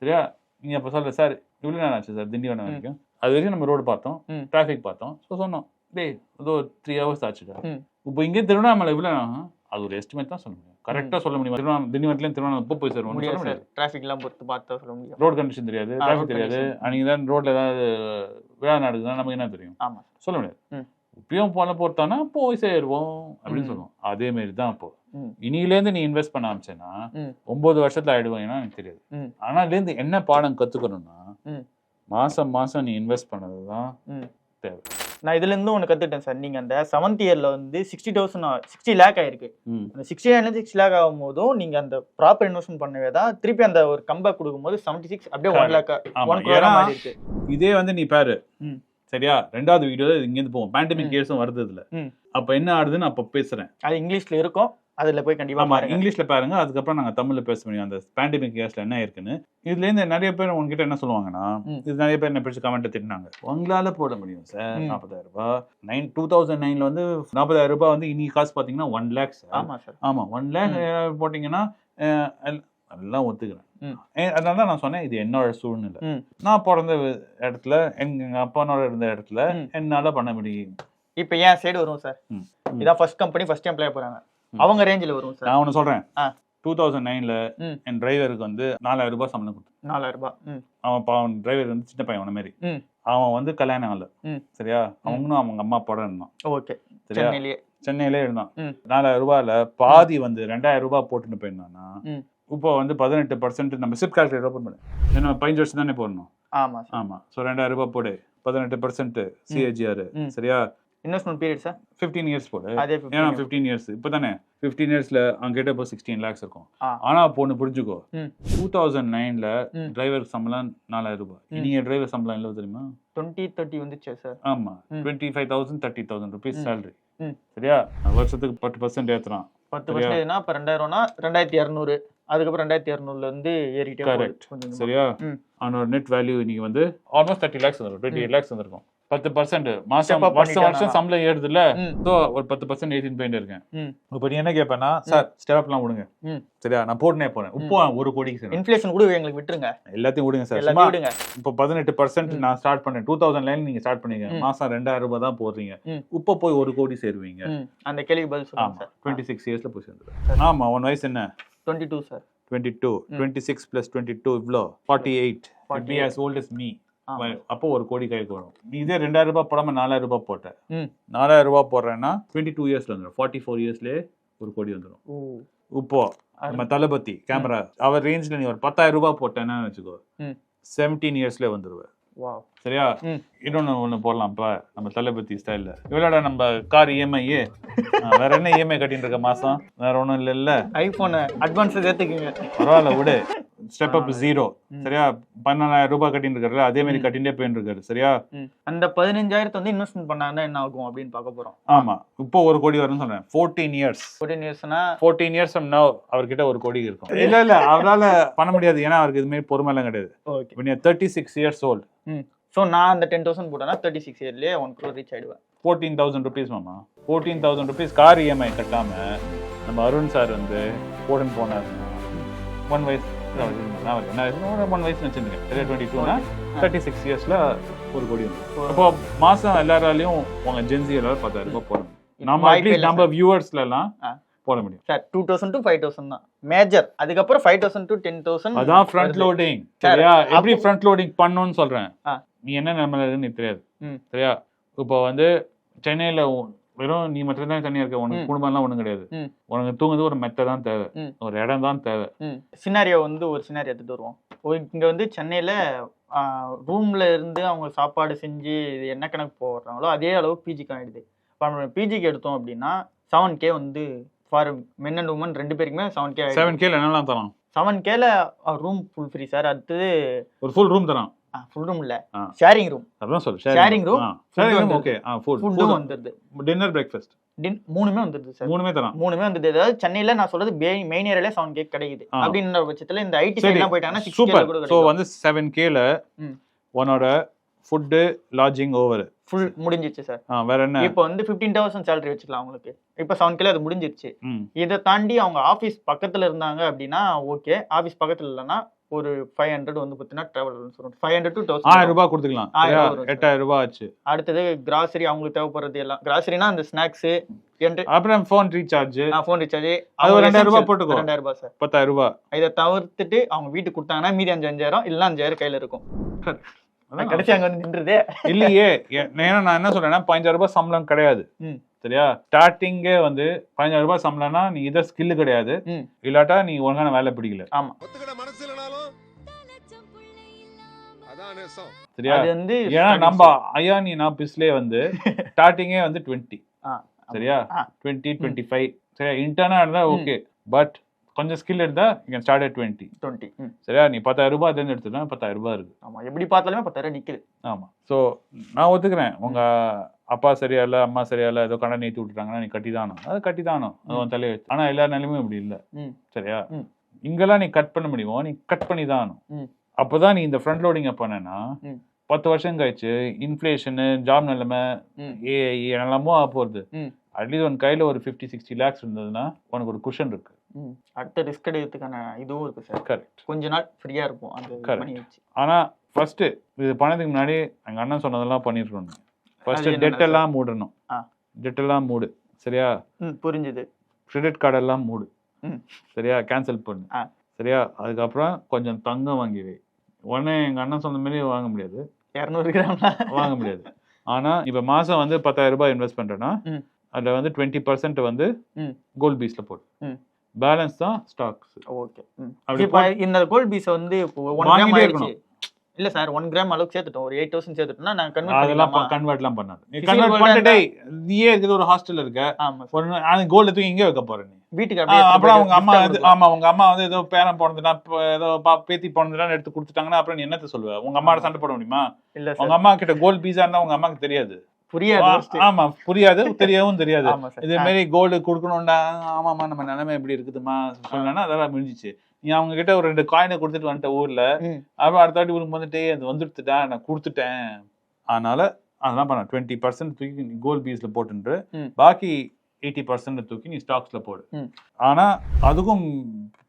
S1: சரியா? நீங்க அப்ப சொல்ற சார் இவ்வளவு நேரம் ஆச்சு சார் திண்டிவனம். வரைக்கும் அது வரைக்கும் நம்ம ரோடு பார்த்தோம். டிராஃபிக் பார்த்தோம் ஸோ சொன்னோம் டேய் ஏதோ த்ரீ ஹவர்ஸ் ஆச்சுடா. இப்போ இங்கே திருவண்ணாமலை இவ்வளோ அது ஒரு எஸ்டிமேட் தான் சொல்ல முடியும் கரெக்டாக சொல்ல முடியும் திருவண்ணாமலை திண்டிவனத்துலேயும் திருவண்ணாமலை எப்போ போய் சார்
S2: முடியாது
S1: சொல்ல
S2: சார்
S1: முடியாது
S2: டிராஃபிக் எல்லாம் பொறுத்து பார்த்து சொல்ல முடியும்
S1: ரோட் கண்டிஷன் தெரியாது டிராஃபிக் தெரியாது. அன்னைக்கு தான் ரோட்ல ஏதாவது விழா நடக்குதுன்னா நமக்கு என்ன தெரியும்
S2: ஆமா
S1: சொல்ல முடியாது. இப்பயும் போன பொறுத்தானா போய் சேருவோம் அப்படின்னு. சொல்லுவோம் அதே மாதிரி தான் இப்போ. இனியிலேருந்து நீ இன்வெஸ்ட் பண்ண ஆரம்பிச்சேன்னா. ஒன்பது வருஷத்துல ஆயிடுவாங்கன்னா எனக்கு தெரியாது. ஆனா இதுலேருந்து என்ன பாடம் கத்துக்கணும்னா. மாசம் மாசம் நீ இன்வெஸ்ட் பண்ணது தான். தேவை.
S2: நான் இதுல இருந்து ஒன்று கத்துட்டேன் சார். நீங்க அந்த செவன்த் இயர்ல வந்து சிக்ஸ்டி தௌசண்ட் சிக்ஸ்டி லேக் ஆயிருக்கு. அந்த சிக்ஸ்டி லேக்லேருந்து சிக்ஸ் லேக் ஆகும் போதும் நீங்க அந்த ப்ராப்பர் இன்வெஸ்ட்மெண்ட் பண்ணவே தான் திருப்பி அந்த ஒரு கம்பேக் கொடுக்கும்போது செவன்டி சிக்ஸ் அப்படியே ஒன் லேக் ஒன் மாதிரி இருக்கு.
S1: இதே வந்து நீ பாரு. சரியா? ரெண்டாவது வீடியோ இங்கேருந்து போவோம். பேண்டமிக். கேஸும் வருது இதுல. அப்ப என்ன ஆடுதுன்னு அப்ப பேசுறேன்.
S2: அது இங்கிலீஷ்ல இருக்கும். அதுல போய் கண்டிப்பா
S1: ஆமா
S2: பாருங்க.
S1: இங்கிலீஷ்ல பாருங்க. அதுக்கப்புறம் நாங்க தமிழ்ல பேச முடியும். அந்த பேண்டமிக் கேஸ்ல என்ன இருக்குன்னு. இதுல இருந்து நிறைய பேர் உங்ககிட்ட என்ன சொல்லுவாங்கன்னா. இது நிறைய பேர் என்ன பிடிச்ச கமெண்ட் திட்டினாங்க. உங்களால போட முடியும் சார். நாற்பதாயிரம் ரூபாய். நைன் டூ தௌசண்ட் நைன்ல வந்து நாற்பதாயிரம் ரூபாய் வந்து இன்னைக்கு காசு பாத்தீங்கன்னா ஒன் லேக் சார்
S2: ஆமா சார்
S1: ஆமா ஒன் லேக் போட்டீங்கன்னா எல்லாம் ஒத்துக்கிறேன். அதனால தான் நான் சொன்னேன் இது என்னோட சூழ்நிலை. நான் பிறந்த இடத்துல எங்க அப்பானோட இருந்த இடத்துல. என்னால பண்ண முடியும்.
S2: இப்போ ஏன் சைடு வரும் சார். இதான் ஃபர்ஸ்ட் கம்பெனி ஃபர்ஸ்ட் எம்ப்ளாய் போறாங்க. அவங்க ரேஞ்சில் வரும் சார்
S1: நான் ஒன்று சொல்றேன்.
S2: ஆ.
S1: டூ தௌசண்ட் நைன்ல. என் டிரைவருக்கு வந்து நாலாயிரம் ரூபாய் சம்பளம் கொடுத்தேன்.
S2: நாலாயிரம் ரூபாய்.
S1: அவன் பாவன் டிரைவர் வந்து சின்ன பையன் அவன மாதிரி. அவன் வந்து கல்யாணம் ஆகல. சரியா? அவங்களும் அவங்க அம்மா அப்பா இருந்தான்.
S2: ஓகே.
S1: சரியா? சென்னையிலே இருந்தான். நாலாயிரம் ரூபாயில பாதி வந்து ரெண்டாயிரம் ரூபாய் போட்டுன்னு போயிருந்தான்னா. இப்போ வந்து பதினெட்டு பர்சன்ட் நம்ம சிப் கால்குலேட் ஓப்பன் பண்ணு. ஏன்னா பதினஞ்சு வருஷம் தானே போடணும்.
S2: ஆமா
S1: ஆமா. ஸோ ரெண்டாயிரம் ரூபாய் போடு. பதினெட்டு பர்சன்ட் சிஏஜிஆர். சரியா?
S2: Investment period sir
S1: fifteen years போடு.
S2: அதே
S1: ஏன்னா
S2: 15
S1: ஃபிஃப்டீன் இயர்ஸ் இப்போ தானே ஃபிஃப்டீன் இயர்ஸ்ல அவங்க கிட்ட இப்போ சிக்ஸ்டீன் லேக்ஸ் இருக்கும்.
S2: ஆ.
S1: ஆனா பொண்ணு புரிஞ்சுக்கோ. டூ தௌசண்ட் நைன்ல. டிரைவர் சம்பளம் நாலாயிரம் ரூபாய்.
S2: ம்.
S1: நீங்க டிரைவர் சம்பளம் எவ்வளவு தெரியுமா?
S2: டுவெண்ட்டி தேர்ட்டி வந்துச்சு சார்
S1: ஆமா.
S2: ம்.
S1: Twenty five thousand thirty thousand rupees. Salary. சரியா? வருஷத்துக்கு பத்து பர்சன்ட் ஏத்துறான்.
S2: பத்து? பர்சன்டேஜ்னா இப்போ ரெண்டாயிரம்னா ரெண்டாயிரத்தி இரநூறு அதுக்கப்புறம் ரெண்டாயிரத்தி இரநூறுல இருந்து ஏறிட்டே கொஞ்சமா.
S1: சரியா. அவனோட நெட் வேல்யூ இன்னைக்கு வந்து ஆல்மோஸ்ட் தேர்ட்டி லேக்ஸ் வந்துடும் டுவெண்ட்டி எயிட் லேக்ஸ் வந்திருக்கும். பத்து பர்சன்ட் மாசம் வருஷம் வருஷம். சம்பளம் ஏறுதுல்ல?
S2: ம்.
S1: ஸோ ஒரு பத்து பர்சன்ட் ஏற்றின்னு போயிட்டு இருக்கேன். இப்போ நீ என்ன கேட்பேன்னா சார் ஸ்டெப்லாம் விடுங்க. சரியா? நான் போட்டுனே போறேன். இப்போ ஒரு கோடிக்கு சரி.
S2: இன்ஃப்ளேஷன் கூட எங்களுக்கு விட்டுருங்க.
S1: எல்லாத்தையும் விடுங்க சார்.
S2: விடுங்க.
S1: இப்போ பதினெட்டு பர்சன்ட். நான் ஸ்டார்ட் பண்ணேன். டூ தௌசண்ட் லைன் நீங்க ஸ்டார்ட் பண்ணீங்க. மாசம் ரெண்டாயிரம் ரூபாய் தான் போடுறீங்க.
S2: ம்.
S1: இப்போ போய் ஒரு கோடி சேருவீங்க.
S2: அந்த கேள்வி பதில் சொல்லுங்க
S1: டுவெண்ட்டி சிக்ஸ் இயர்ஸ்ல போய் சேர்ந்துடும் ஆமா உன் வயசு என்ன?
S2: Twenty two sir
S1: twenty two twenty six plus twenty two இவ்வளோ ஃபார்ட்டி எயிட் பி
S2: 48.
S1: as old as me. அப்போ ஒரு கோடி கைக்கு வரும். நீ இதே ரெண்டாயிரம் ரூபாய் போடாம நாலாயிரம் ரூபாய் போட்ட. நாலாயிரம் ரூபாய் போடுறேன்னா டுவெண்ட்டி டூ இயர்ஸ்ல வந்துடும் ஃபார்ட்டி ஃபோர் இயர்ஸ்லேயே ஒரு கோடி வந்துடும் இப்போ நம்ம தளபதி கேமரா அவர் ரேஞ்சில் நீ ஒரு பத்தாயிரம் ரூபாய் போட்டேன்னா வச்சுக்கோ. செவன்டீன் இயர்ஸ்ல வந்துருவேன் சரியா?
S2: ம்.
S1: இன்னொன்னு ஒண்ணு போடலாம்ப்பா நம்ம தளபதி ஸ்டைல்ல இவ்வளோட நம்ம கார் இஎம்ஐ வேற என்ன இஎம்ஐ கட்டிட்டு இருக்க மாசம்? வேற ஒண்ணும் இல்ல இல்ல?
S2: ஐபோனை அட்வான்ஸ் ஏத்துக்குங்க
S1: பரவாயில்ல விடு. Step up zero. சரியா? பன்னெண்டாயிரம் ரூபாய் கட்டிட்டு இருக்காரு அதே மாதிரி. கட்டிண்டே போயிட்டு இருக்காரு. சரியா.
S2: அந்த பதினஞ்சாயிரத்தை வந்து இன்வெஸ்ட்மெண்ட் பண்ணாங்கன்னா என்ன ஆகும் அப்படின்னு பார்க்க போறோம்.
S1: ஆமா. இப்போ ஒரு கோடி வரும்னு சொல்றேன் ஃபோர்டீன் இயர்ஸ்
S2: ஃபோர்டீன் இயர்ஸ்னா
S1: ஃபோர்டீன் இயர்ஸ் நோ அவர்கிட்ட ஒரு கோடி இருக்கும். இல்ல இல்ல. அவரால பண்ண முடியாது. ஏன்னா அவருக்கு இது மாதிரி பொறுமை எல்லாம் கிடையாது. Thirty six years old
S2: so நான் அந்த டென் தௌசண்ட் போட்டேன்னா தேர்ட்டி சிக்ஸ் இயர்லேயே ஒன் க்ரோர் ரீச் ஆயிடுவேன்.
S1: ஃபோர்டீன் தௌசண்ட் ருபீஸ் மாமா. Fourteen thousand rupees car EMI கட்டாம நம்ம அருண் சார் வந்து போடுன்னு போனாருன்னா ஒன் வயசு நான் ஒன் வயசு வச்சிருக்கேன் சரியா டுவெண்ட்டி டூனா தேர்ட்டி சிக்ஸ் இயர்ஸ்ல ஒரு கோடி அப்போ மாசம் எல்லாராலையும் உங்க ஜென்சி எல்லாரும் பத்தாயிரம் ரூபாய் போட முடியும். நம்ம நம்ம வியூவர்ஸ்ல எல்லாம்
S2: ஆ.
S1: போட முடியும்.
S2: Sir two thousand to five thousand தான். மேஜர் அதுக்கப்புறம் five thousand to ten thousand
S1: அதான் ஃப்ரண்ட் லோடிங் சரியா? எப்படி ஃப்ரண்ட் லோடிங் பண்ணணும்னு சொல்றேன். நீ என்ன நிலைமையில இருக்குன்னு தெரியாது. சரியா? இப்போ வந்து சென்னையில வெறும் நீ மட்டும் தான் தனியா இருக்க உனக்கு
S2: ம்.
S1: குடும்பம் எல்லாம் ஒண்ணும் கிடையாது. உனக்கு தூங்குறது ஒரு மெத்த தான் தேவை. ஒரு இடம் தான் தேவை.
S2: சினாரியோ வந்து ஒரு சினாரியோ எடுத்துட்டு வருவோம். இங்க வந்து சென்னையில ரூம்ல இருந்து அவங்க சாப்பாடு செஞ்சு இது என்ன கணக்கு போடுறாங்களோ அதே அளவு பிஜிக்கு ஆயிடுது. இப்போ நம்ம பிஜிக்கு எடுத்தோம் அப்படின்னா செவன் கே வந்து ஃபார் மென் அண்ட் உமன் ரெண்டு பேருக்குமே செவன் கே
S1: செவன் கேல என்னெல்லாம் தரான்
S2: செவன் கேல ரூம் ஃபுல் ஃப்ரீ சார். அடுத்தது
S1: ஒரு ஃபுல் ரூம் தரான்
S2: ஃபுல் ரூம் இல்ல. ஷேரிங் ரூம்
S1: அதான் சொல்லு
S2: Sharing room,
S1: sharing room okay food
S2: ஃபுட்டும் வந்துடுது
S1: டின்னர் பிரேக்ஃபாஸ்ட்
S2: டின் மூணுமே வந்துடுது சார்
S1: மூணுமே தரான்
S2: மூணுமே வந்துடுது அதாவது சென்னையில நான் சொல்றது மெயின் ஏரியால செவன் கேக் கிடைக்குது. அப்படின்ற பட்சத்துல இந்த ஐடி சைட்லாம் போயிட்டாங்கன்னா
S1: சூப்பர். ஸோ வந்து செவன் கேல. உன்னோட ஃபுட்டு லாட்ஜிங் ஓவர்
S2: ஃபுல் முடிஞ்சிச்சு சார்
S1: வேற என்ன?
S2: இப்போ வந்து ஃபிஃப்டீன் தௌசண்ட் சேலரி வச்சுக்கலாம் அவங்களுக்கு இப்போ செவன் கிலோ அது முடிஞ்சிருச்சு. இதை தாண்டி அவங்க ஆஃபீஸ் பக்கத்துல இருந்தாங்க அப்படின்னா ஓகே ஆஃபீஸ் பக்கத்துல இல்லைன்னா ஒரு ஃபைவ் ஹண்ட்ரட் வந்து பார்த்தீங்கன்னா ட்ராவல் சொல்லுவோம் ஃபைவ் ஹண்ட்ரட் டு
S1: ஆயிரம்
S2: தௌசண்ட்
S1: ரூபாய் கொடுத்துக்கலாம்.
S2: ஆயிரம்? ரூபாய் sir.
S1: எட்டாயிரம் ரூபாய் ஆச்சு.
S2: அடுத்தது கிராசரி அவங்களுக்கு தேவைப்படுறது எல்லாம். கிராசரினா அந்த ஸ்நாக்ஸ்
S1: அப்புறம் ஃபோன் ரீசார்ஜ்
S2: ஃபோன் ரீசார்ஜ்
S1: அது ஒரு ரெண்டாயிரம் ரூபாய் போட்டுக்கோ.
S2: ரெண்டாயிரம் ரூபாய் சார்.
S1: பத்தாயிரம் ரூபாய்.
S2: இதை தவிர்த்துட்டு அவங்க வீட்டுக்கு கொடுத்தாங்கன்னா மீதி அஞ்சு அஞ்சாயிரம் இல்ல அஞ்சாயிரம் கையில இருக்கும்.
S1: அதான்.
S2: கடைசி அங்க வந்து நின்றுதே.
S1: இல்லையே ஏன்னா நான் என்ன சொல்றேன்னா பதினஞ்சாயிரம் ரூபாய் சம்பளம் கிடையாது.
S2: ம்.
S1: சரியா? ஸ்டார்டிங்கே வந்து பதினஞ்சாயிரம் ரூபாய் சம்பளம்னா நீ இதை ஸ்கில் கிடையாது. இல்லாட்டா நீ ஒழுங்கான வேலை பிடிக்கல.
S2: ஆமா.
S1: சரியா?
S2: அது வந்து
S1: ஏன்னா நம்ம அயானி நான் பிஸ்லே வந்து ஸ்டார்டிங்கே வந்து டுவெண்ட்டி சரியா. டுவெண்ட்டி டுவெண்ட்டி ஃபைவ் சரியா? இன்டர்னா இருந்தா ஓகே பட் கொஞ்சம் ஸ்கில் இருந்தா இங்க ஸ்டார்ட் அட் டுவெண்ட்டி
S2: 20 ம்.
S1: சரியா? நீ பத்தாயிரம் ரூபாய் தேர்ந்து எடுத்துனா பத்தாயிரம் ரூபாய் இருக்கு.
S2: ஆமா. எப்படி பார்த்தாலுமே பத்தாயிரம் நிக்குது.
S1: ஆமா. ஸோ நான் ஒத்துக்கிறேன். உங்க அப்பா சரியா இல்ல அம்மா சரியா இல்ல ஏதோ கடன் ஏற்றி விட்டுட்டாங்கன்னா நீ கட்டி தானோ அது கட்டி தானோ அது உன் தலையை வச்சு. ஆனா எல்லா நிலையுமே இப்படி இல்ல. சரியா. இங்கெல்லாம் நீ கட் பண்ண முடியுமோ? நீ கட் பண்ணி தான் ஆகணும். அப்பதான் நீ இந்த ஃப்ரண்ட் லோடிங்க பண்ணனா. பத்து வருஷம் கழிச்சு இன்ஃப்ளேஷனு ஜாப் நிலைமை. ஏஐ என்னெல்லாமோ ஆக போகுது.
S2: ம்.
S1: அட்லீஸ்ட் உன் கையில ஒரு ஃபிஃப்டி சிக்ஸ்டி லேக்ஸ் இருந்ததுன்னா உனக்கு ஒரு குஷன் இருக்கு.
S2: அடுத்த ரிஸ்க் எடுக்கிறதுக்கான இதுவும் இருக்கு சார்
S1: கரெக்ட்
S2: கொஞ்ச நாள் ஃப்ரீயா இருக்கும் அந்த
S1: Correct.
S2: மணி வச்சு
S1: ஆனா ஃபர்ஸ்ட் இது பண்ணதுக்கு முன்னாடி எங்க அண்ணன் சொன்னதெல்லாம் பண்ணிருக்கணும் ஃபர்ஸ்ட் டெட் எல்லாம் மூடணும். டெட் எல்லாம் மூடு. சரியா?
S2: புரிஞ்சுது.
S1: கிரெடிட் கார்டு எல்லாம் மூடு. சரியா? கேன்சல் பண்ணு. சரியா? அதுக்கப்புறம் கொஞ்சம் தங்கம் வாங்கி வை. உடனே எங்க அண்ணன் சொன்ன மாதிரி வாங்க முடியாது.
S2: இரநூறு கிராம்ல
S1: வாங்க முடியாது. ஆனா இப்ப மாசம் வந்து பத்தாயிரம் ரூபாய் இன்வெஸ்ட் பண்றேன்னா
S2: ம்.
S1: அதுல வந்து டுவெண்ட்டி பர்சன்ட் வந்து. கோல்ட் பீஸ்ல போடு.
S2: ம்.
S1: பேலன்ஸ் தான் ஸ்டாக்ஸ்
S2: ஓகே.
S1: அப்படி
S2: இந்த கோல்ட் பீஸை வந்து கிராம்
S1: வாங்கிட்டே
S2: ஆயிடுச்சு. இல்ல சார் ஒன் கிராம் அளவுக்கு சேர்த்துட்டோம். ஒரு எயிட் தௌசண்ட் சேர்த்துட்டோம்னா நான் கன்வெர்ட்
S1: அதெல்லாம் கன்வெர்ட்லாம் பண்ணாது. நீ கன்வெர்ட் பண்ணிட்டே நீயே இருக்குது ஒரு ஹாஸ்டல்ல இருக்க.
S2: ஆமா
S1: ஒரு அந்த கோல்டு தூக்கி இங்கே வைக்க போற நீ.
S2: வீட்டுக்கு
S1: அப்புறம் அவங்க அம்மா. ஆமா உங்க அம்மா வந்து ஏதோ பேரன் இப்ப ஏதோ பா பேத்தி பிறந்துட்டான்னு எடுத்து கொடுத்துட்டாங்கன்னா அப்புறம் நீ என்னத்த சொல்லுவ? உங்க அம்மாவோட சண்டை போட முடியுமா?
S2: இல்ல
S1: உங்க அம்மா கிட்ட கோல்டு பீஸா இருந்தா உங்க அம்மாக்கு தெரியாது.
S2: புரியாது.
S1: ஆமா புரியாது தெரியவும் தெரியாது. இதே மாதிரி கோல்டு கொடுக்கணும்டா ஆமாமா நம்ம நிலைமை எப்படி இருக்குதுமா சொல்லணும்னா அதெல்லாம் முடிஞ்சிச்சு. நீ அவங்க கிட்ட ஒரு ரெண்டு காயினை கொடுத்துட்டு வந்துட்ட ஊர்ல. அப்புறம் அடுத்த வாட்டி உனக்கு வந்துட்டு அது வந்துடுத்துடா நான் கொடுத்துட்டேன் அதனால அதெல்லாம் பண்ண டுவெண்ட்டி பர்சன்ட் தூக்கி நீ கோல்ட் பீஸ்ல போட்டுன்று. பாக்கி எயிட்டி பர்சன்ட் தூக்கி நீ ஸ்டாக்ஸ்ல போடு. ஆனா அதுக்கும்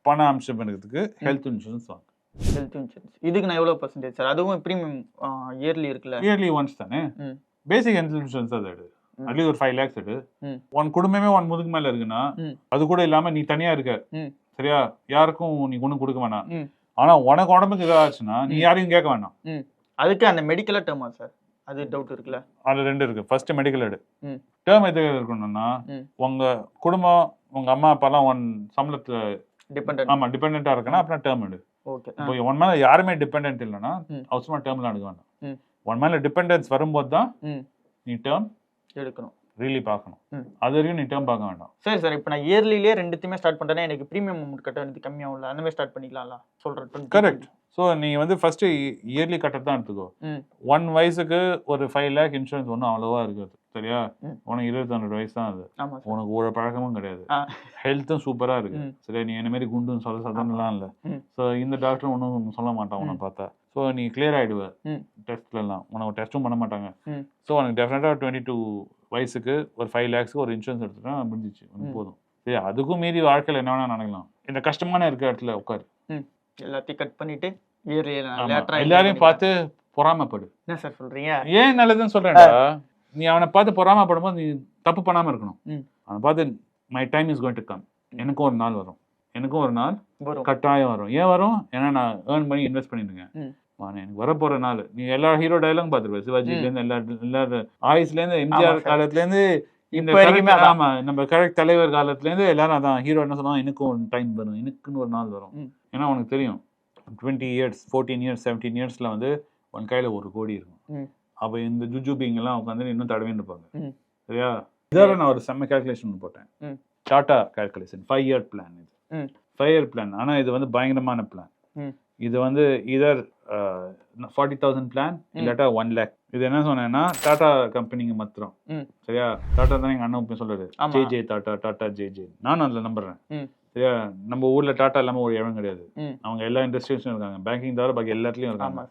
S1: பண அம்சம் இருக்கிறதுக்கு ஹெல்த் இன்சூரன்ஸ் வாங்க
S2: ஹெல்த் இன்சூரன்ஸ் இதுக்கு நான் எவ்வளவு பர்சன்டேஜ் சார் அதுவும் ப்ரீமியம் இயர்லி இருக்குல்ல
S1: இயர்லி ஒன்ஸ் தானே. பேசிக் ஹெல்த் இன்சூரன்ஸ் அது எடு. அட்லீஸ்ட் ஒரு ஃபைவ் லேக்ஸ் எடு. உன் குடும்பமே உன் முதுகு மேல இருக்குன்னா. அது கூட இல்லாம நீ தனியா இருக்க. சரியா? யாருக்கும் நீ ஒண்ணும் கொடுக்க வேணாம். ஆனா உனக்கு உடம்புக்கு ஏதாச்சுன்னா நீ. யாரையும் கேட்க வேணாம்.
S2: அதுக்கு அந்த மெடிக்கலா டேர்மா சார் அது டவுட் இருக்குல்ல?
S1: அதுல ரெண்டு இருக்கு. ஃபர்ஸ்ட் மெடிக்கல் எடு. டேர்ம் எது இருக்கணும்னா. உங்க குடும்பம் உங்க அம்மா அப்பாலாம் உன் சம்பளத்துல
S2: டிபெண்ட்
S1: ஆமா டிபெண்டா இருக்குன்னா அப்புறம் டேர்ம் எடு.
S2: ஓகே
S1: இப்போ உன் மேல யாருமே டிபெண்டன்ட் இல்லைன்னா. அவசரமா டேர்ம்லாம் எடுக்க வேண்டாம்
S2: ம்.
S1: உன் மேல டிபெண்டன்ஸ் வரும்போது தான். நீ டேர்ம்
S2: எடுக்கணும்.
S1: ரீலி பார்க்கணும். அது வரைக்கும் நீ டேர்ம் பார்க்க வேண்டாம்
S2: சரி சார் இப்போ நான் இயர்லிலே ரெண்டுத்தையுமே ஸ்டார்ட் பண்றேன்னா எனக்கு ப்ரீமியம் அமௌண்ட் கட்ட வேண்டியது கம்மியாகும்ல அந்த மாதிரி ஸ்டார்ட் பண்ணிக்கலாம்ல சொல்றேன்
S1: கரெக்ட் ஸோ நீ வந்து ஃபர்ஸ்ட் இயர்லி கட்டர் தான் எடுத்துக்கோ. ஒன் வயசுக்கு ஒரு ஃபைவ் லேக் இன்சூரன்ஸ் ஒன்றும் அவ்வளோவா இருக்காது சரியா. உனக்கு இருபத்தி வயசு தான் அது உனக்கு ஒரு பழக்கமும் கிடையாது. ஹெல்த்தும் சூப்பரா இருக்கு. சரியா நீ என்ன மாதிரி குண்டும் சொல்ல சதன்லாம் இல்லை. ஸோ இந்த டாக்டர் ஒன்றும் சொல்ல மாட்டான் உன்னை. பார்த்தா ஸோ நீ கிளியர் ஆயிடுவ
S2: ம்.
S1: டெஸ்ட்ல எல்லாம் உனக்கு டெஸ்ட்டும் பண்ண மாட்டாங்க. ஸோ உனக்கு டெஃபினட்டாக டுவெண்ட்டி டூ வயசுக்கு ஒரு ஃபைவ் லேக்ஸ்க்கு ஒரு இன்சூரன்ஸ் எடுத்துட்டா முடிஞ்சிச்சு. உனக்கு. போதும். சரி அதுக்கும் மீறி வாழ்க்கையில் என்ன வேணா நடக்கலாம். இந்த கஷ்டமான இருக்க இடத்துல உட்காரு.
S2: எல்லாத்தையும் கட் பண்ணிட்டு
S1: எல்லாரையும் பார்த்து பொறாமைப்படு.
S2: என்ன சார் சொல்றீங்க?
S1: ஏன் நல்லதுன்னு சொல்றேன்டா? நீ அவனை பார்த்து பொறாமப்படும் போது நீ தப்பு பண்ணாம இருக்கணும். அவனை பார்த்து my time is going to come எனக்கும் ஒரு நாள் வரும். எனக்கும் ஒரு நாள் கட்டாயம் வரும். ஏன் வரும்? ஏன்னா நான் ஏர்ன் பண்ணி இன்வெஸ்ட் பண்ணிருக்கேன்
S2: ம்.
S1: வானே, எனக்கு வரப்போற நாள் நீ எல்லா ஹீரோ பார்த்துருப்ப சிவாஜில இருந்து எல்லா எல்லா ஆயுஸ்ல இருந்து
S2: ஆமா
S1: எம்ஜிஆர். காலத்துல இருந்து இந்த
S2: வரைக்குமே.
S1: ஆமா நம்ம கரெக்ட் தலைவர் காலத்துல இருந்து எல்லாரும் அதான் ஹீரோ என்ன சொன்னா எனக்கும் ஒரு டைம் வரும் எனக்குன்னு ஒரு நாள் வரும். ஏன்னா உனக்கு தெரியும் twenty years fourteen years seventeen இயர்ஸ்ல வந்து உன் கையில ஒரு கோடி இருக்கும். அப்ப இந்த ஜுஜுபிங்க எல்லாம் உட்காந்து இன்னும் தடவின்னு இருப்பாங்க. சரியா இதோட நான் ஒரு செம்ம கால்குலேஷன் போட்டேன். Tata calculation five year plan இது. ஃபைவ் இயர் பிளான் ஆனா இது வந்து பயங்கரமான பிளான். இது வந்து இதர் ஃபார்ட்டி தௌசண்ட் பிளான் இல்லாட்டா ஒன் லேக் இது என்ன சொன்னேன்னா டாடா கம்பெனிங்க மாத்திரம். சரியா? டாடா தான் எங்க அண்ணன் சொல்றாரு.
S2: ஆமா.
S1: J J Tata Tata J J நானும் அதுல நம்புறேன். சரியா? நம்ம ஊர்ல டாடா இல்லாம ஒரு இடம் கிடையாது. அவங்க எல்லா இண்டஸ்ட்ரீஸும் இருக்காங்க. பேங்கிங் தவிர பாக்கி எல்லாத்துலயும் இருக்காங்க.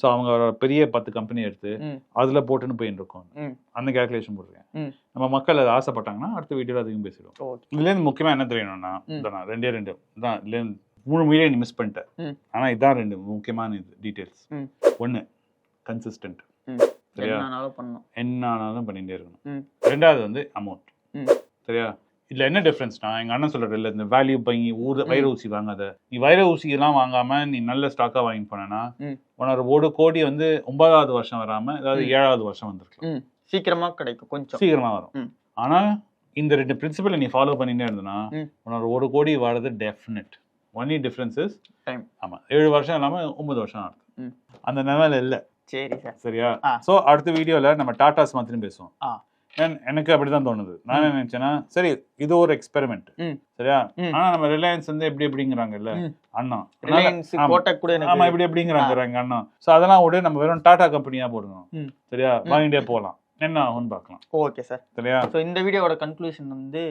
S1: ஸோ அவங்க பெரிய பத்து கம்பெனி எடுத்து அதுல போட்டுன்னு போயிட்டு இருக்கோம். அந்த கேல்குலேஷன் போட்டிருக்கேன்.
S2: ம்.
S1: நம்ம மக்கள் அதை ஆசைப்பட்டாங்கன்னா அடுத்த வீடியோல அதையும் பேசிடுவோம்.
S2: ஓகே.
S1: இதுலேருந்து முக்கியமா என்ன தெரியணும்னா ரெண்டே ரெண்டு. தான் இதுலேருந்து மூணு மீடியம் நீ மிஸ் பண்ணிட்டேன்
S2: ம்.
S1: ஆனா இதான் ரெண்டு முக்கியமான இது டீட்டெயில்ஸ். ஒண்ணு கன்சிஸ்டன்ட் சரியா என்ன ஆனாலும் பண்ணிட்டே இருக்கணும். ரெண்டாவது வந்து அமௌண்ட். சரியா இதுல என்ன டிஃபரன்ஸ்னா எங்க அண்ணன் சொல்றது இல்ல இந்த வேல்யூ பங்கி ஊர் வைர ஊசி வாங்காத நீ வைர ஊசி எல்லாம் வாங்காம நீ நல்ல ஸ்டாக்கா வாங்கி போனேன்னா. உன்னோட ஒரு கோடி வந்து ஒன்பதாவது வருஷம் வராம அதாவது. ஏழாவது வருஷம் வந்திருக்கலாம்
S2: ம் சீக்கிரமா கிடைக்கும் கொஞ்சம்
S1: சீக்கிரமா வரும்
S2: ம்.
S1: ஆனா இந்த ரெண்டு பிரின்சிபலை நீ ஃபாலோ பண்ணிட்டே இருந்தனா. உன்னோட ஒரு கோடி வரது definite only difference is
S2: Time.
S1: ஆமா ஏழு வருஷம் இல்லாம ஒன்பது வருஷம் ஆகுது
S2: ம்.
S1: அந்த நிலைமையில இல்ல
S2: சரி சார்
S1: சரியா. சோ அடுத்த வீடியோல நம்ம டாடாஸ் மாத்திரம் பேசுவோம் எனக்கு அப்படிதான் தோணுது நான் என்ன நினைச்சேன்னா சரி இது ஒரு எக்ஸ்பெரிமெண்ட். சரியா. ஆனா நம்ம ரிலையன்ஸ் வந்து எப்படி எப்படிங்கிறாங்கல்ல. அண்ணா.
S2: கோட்டக் கூட
S1: ஆமா இப்படி எப்படிங்கிறாங்க அண்ணா சோ அதெல்லாம் விட நம்ம வெறும் டாடா கம்பெனியா போடணும். சரியா. வாங்கிட்டே போலாம் என்ன ஆகும்னு பார்க்கலாம்.
S2: ஓகே சார்
S1: சரியா?
S2: ஸோ இந்த வீடியோவோட கன்க்ளூஷன் வந்து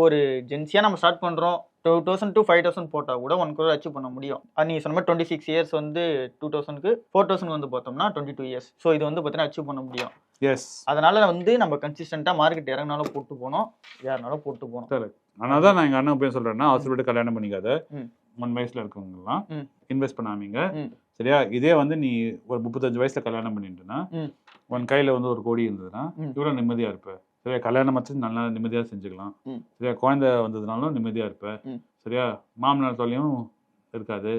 S2: ஒரு ஜென்சியாக நம்ம ஸ்டார்ட் பண்ணுறோம் two thousand to five thousand போட்டால் கூட ஒன் க்ரோர் அச்சீவ் பண்ண முடியும். நீங்கள் சொன்ன மாதிரி டுவெண்ட்டி சிக்ஸ் இயர்ஸ் வந்து டூ தௌசண்ட்க்கு ஃபோர் தௌசண்ட் வந்து பார்த்தோம்னா டுவெண்ட்டி டூ இயர்ஸ் ஸோ இது வந்து பார்த்தீங்கன்னா அச்சீவ் பண்ண முடியும்.
S1: எஸ்
S2: அதனால வந்து நம்ம கன்சிஸ்டண்ட்டாக மார்க்கெட் இறங்கினாலும் போட்டு போனோம். யாருனாலும் போட்டு போனோம்.
S1: ஆனால் தான் நான் எங்க அண்ணன் போய் சொல்றேன்னா அவசரப்பட்டு கல்யாணம் பண்ணிக்காத. ஒன் வயசுல இருக்கவங்கலாம். இன்வெஸ்ட் பண்ணாமீங்க. சரியா? இதே வந்து நீ ஒரு முப்பத்தஞ்சு வயசுல கல்யாணம் பண்ணிட்டுனா. உன் கையில வந்து ஒரு கோடி இருந்ததுன்னா
S2: ம்.
S1: இவ்வளவு நிம்மதியா இருப்ப சரியா கல்யாணம் வச்சு நல்லா நிம்மதியா செஞ்சுக்கலாம். சரியா குழந்தை வந்ததுனாலும் நிம்மதியா இருப்ப
S2: ம்.
S1: சரியா மாமனார் தொல்லையும் இருக்காது.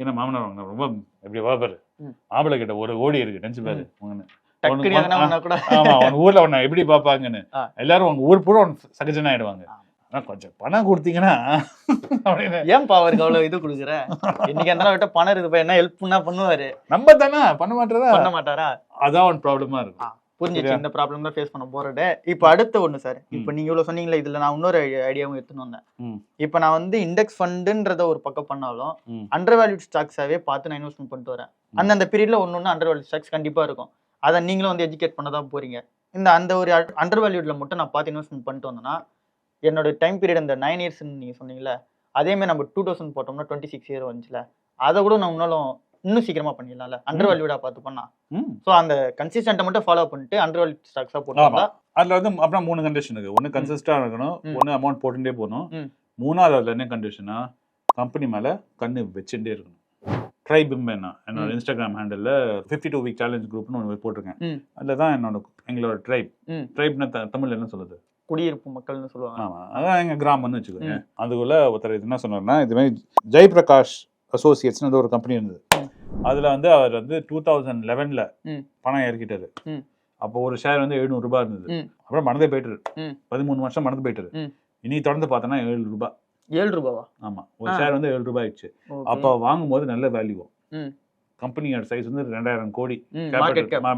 S1: ஏன்னா மாமனார் வாங்கின ரொம்ப எப்படி வா பாரு
S2: ம்.
S1: மாப்பிள்ளை கிட்ட ஒரு கோடி இருக்கு நினைச்சு பாரு உங்கன்னு. ஆமா உன் ஊர்ல உன்னை எப்படி பாப்பாங்கன்னு. எல்லாரும் உங்க ஊர் பூரா சகஜனா ஆயிடுவாங்க
S2: ஆமா.
S1: ஆனா கொஞ்சம் பணம் கொடுத்தீங்கன்னா
S2: ஏன்பா அவருக்கு அவ்வளோ இது கொடுக்குற? இன்னைக்கு அந்த விட்ட பணம் இருக்குப்பா என்ன ஹெல்ப் பண்ணா பண்ணுவாரு.
S1: நம்ம தானே பண்ண மாட்டேறதா?
S2: பண்ண மாட்டாரா?
S1: அதான் ஒரு ப்ராப்ளமா இருக்கும்
S2: புரிஞ்சிச்சு? இந்த ப்ராப்ளம் தான் ஃபேஸ் பண்ண போறேன் இப்போ அடுத்த ஒண்ணு சார் இப்போ நீங்க இவ்வளவு சொன்னீங்களே இதுல நான் இன்னொரு ஐடியாவும் எடுத்துன்னு வந்தேன். இப்போ நான் வந்து இண்டெக்ஸ் ஃபண்டுன்றத ஒரு பக்கம் பண்ணாலும். அண்டர் வேல்யூட் ஸ்டாக்ஸாவே பார்த்து நான் இன்வெஸ்ட்மெண்ட் பண்ணிட்டு வரேன். அந்தந்த பீரியட்ல ஒன்று ஒன்று அண்டர் வேல்யூட் ஸ்டாக்ஸ் கண்டிப்பா இருக்கும். அதை நீங்களும் வந்து எஜுகேட் பண்ண தான் போறீங்க. இந்த அந்த ஒரு அண்டர் வேல்யூட்ல மட்டும் நான் பார்த்து இன்வெஸ்ட்மெண்ட் பண்ணிட்டு வந்தேன்னா என்னோட டைம் பீரியட் அந்த நைன் இயர்ஸ் நீங்க சொன்னீங்களே அதே மாதிரி நம்ம டூ தௌசண்ட் போட்டோம்னா டுவெண்ட்டி சிக்ஸ் இயர் வந்துச்சுல அதை கூட நான் இன்னும் இன்னும் சீக்கிரமா பண்ணிடலாம்ல. அண்டர் வேல்யூடா பார்த்து பண்ணா. ஸோ அந்த கன்சிஸ்டன்ட்டை மட்டும் ஃபாலோ பண்ணிட்டு அண்டர் வேல்யூட் ஸ்டாக்ஸாக போட்டோம்னா
S1: அதுல வந்து அப்புறம் மூணு கண்டிஷன் இருக்கு. ஒன்னு கன்சிஸ்டா இருக்கணும்
S2: ம்.
S1: ஒன்னு அமௌண்ட் போட்டுட்டே போகணும். மூணாவது அதுல என்ன கண்டிஷனா கம்பெனி மேல கண்ணு வச்சுட்டே இருக்கணும். ட்ரைப் என்ன என்னோட. Instagram handle fifty two week challenge குரூப்னு ஒன்று போட்டிருக்கேன். அதில் தான் என்னோட எங்களோட ட்ரைப். ட்ரைப்னா தமிழ்ல என்ன சொல்லுது
S2: குடியிருப்பு மக்கள்னு சொல்லுவாங்க
S1: அதான் எங்க கிராமம்னு வச்சுக்கோங்க அதுக்குள்ள ஒருத்தர் என்ன சொன்னார்னா இது மாதிரி ஜெயபிரகாஷ் அசோசியேட்ஸ்னு ஒரு கம்பெனி இருந்தது. அதுல வந்து அவர் வந்து டூ தௌசண்ட் லெவன்ல. பணம் இறக்கிட்டாரு. அப்போ ஒரு ஷேர் வந்து எழுநூறு ரூபாய் இருந்தது. அப்புறம் மறந்தே போயிட்டு. பதிமூணு வருஷம் மறந்து போயிட்டு. இனி தொடர்ந்து பார்த்தோன்னா ஏழு ரூபாய்
S2: ஏழு ரூபாவா
S1: ஆமா ஒரு. ஷேர் வந்து ஏழு ரூபாய் ஆயிடுச்சு. அப்போ வாங்கும்போது நல்ல வேல்யூ. கம்பெனியோட சைஸ் வந்து ரெண்டாயிரம் கோடி.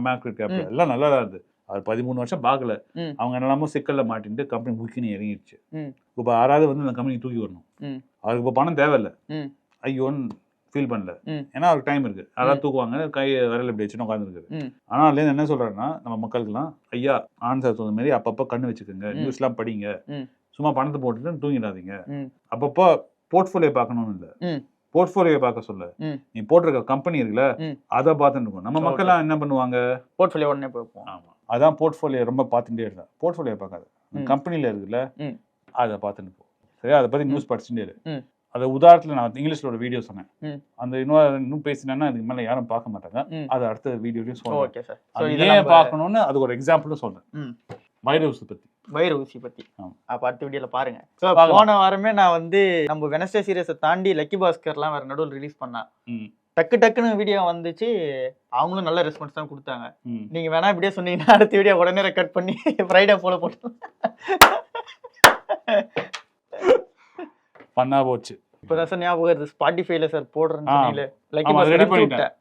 S1: மார்க்கெட் கேபிட்டல் எல்லாம் நல்லா தான் இருந்தது அவர் பதிமூணு வருஷம் பார்க்கல. அவங்க என்னெல்லாமோ சிக்கல்ல மாட்டிட்டு கம்பெனி முக்கினி இறங்கிடுச்சு. இப்போ ஆறாவது வந்து அந்த கம்பெனி தூக்கி வரணும். அவருக்கு இப்போ பணம் தேவையில்ல. ஐயோன்னு ஃபீல் பண்ணல. ஏன்னா அவருக்கு டைம் இருக்கு அதான் தூக்குவாங்க கை விரல் இப்படி வச்சுன்னு உட்காந்துருக்கு
S2: ம்.
S1: ஆனால் அதுலேருந்து என்ன சொல்றாருன்னா நம்ம மக்களுக்குலாம் ஐயா ஆனந்த் சார் சொன்ன மாதிரி அப்பப்போ கண்ணு வச்சுக்கோங்க. நியூஸ்லாம் படிங்க. சும்மா பணத்தை போட்டுட்டு தூங்கிடாதீங்க. அப்பப்போ போர்ட்ஃபோலியோ பார்க்கணும்னு இல்லை. போர்ட்ஃபோலியோ பார்க்க சொல்ல. நீ போட்டிருக்க கம்பெனி இருக்குல்ல. அதை பார்த்துட்டு இருக்கும் நம்ம. மக்கள்லாம் என்ன பண்ணுவாங்க
S2: போர்ட்ஃபோலியோ உடனே போய்ப்போம்
S1: ஆமா அதான் போர்ட்ஃபோலியோ ரொம்ப பார்த்துட்டே இருந்தா போர்ட்ஃபோலியோ பார்க்காத
S2: ம்.
S1: கம்பெனில இருக்குல்ல. அதை பார்த்துட்டு போ சரியா அதை பத்தி நியூஸ் படிச்சுட்டே இரு. அது உதாரணத்துல நான் இங்கிலீஷ்ல ஒரு வீடியோ சொன்னேன். அந்த இன்னும் இன்னும் பேசினேன்னா அதுக்கு மேல யாரும் பார்க்க மாட்டாங்க. அது அடுத்த வீடியோலையும் சொல்றேன்
S2: ஓகே சார் ஸோ
S1: அது ஏன் பார்க்கணும்னு அது ஒரு எக்ஸாம்பிளும் சொல்றேன்
S2: ம்.
S1: வைரஸ் பத்தி
S2: வைர ஊசி பத்தி. அப்ப அடுத்த வீடியோல பாருங்க. போன வாரமே நான் வந்து நம்ம வெனஸ்டே சீரியஸை தாண்டி லக்கி பாஸ்கர்லாம் வேற நடுவில் ரிலீஸ் பண்ணேன்
S1: ம்.
S2: டக்கு டக்குன்னு வீடியோ வந்துச்சு. அவங்களும் நல்ல ரெஸ்பான்ஸ் தான் கொடுத்தாங்க. நீங்க வேணா இப்படியே சொன்னீங்கன்னா அடுத்த வீடியோ உடனே ரெக்கார்ட் பண்ணி ஃப்ரைடே போல போட்டு
S1: பண்ணா. போச்சு.
S2: இப்பதான் சார் ஞாபகம் வருது. ஸ்பாட்டிஃபைல சார்
S1: அது ready
S2: பாஸ்கர்
S1: பண்ணிட்டேன்.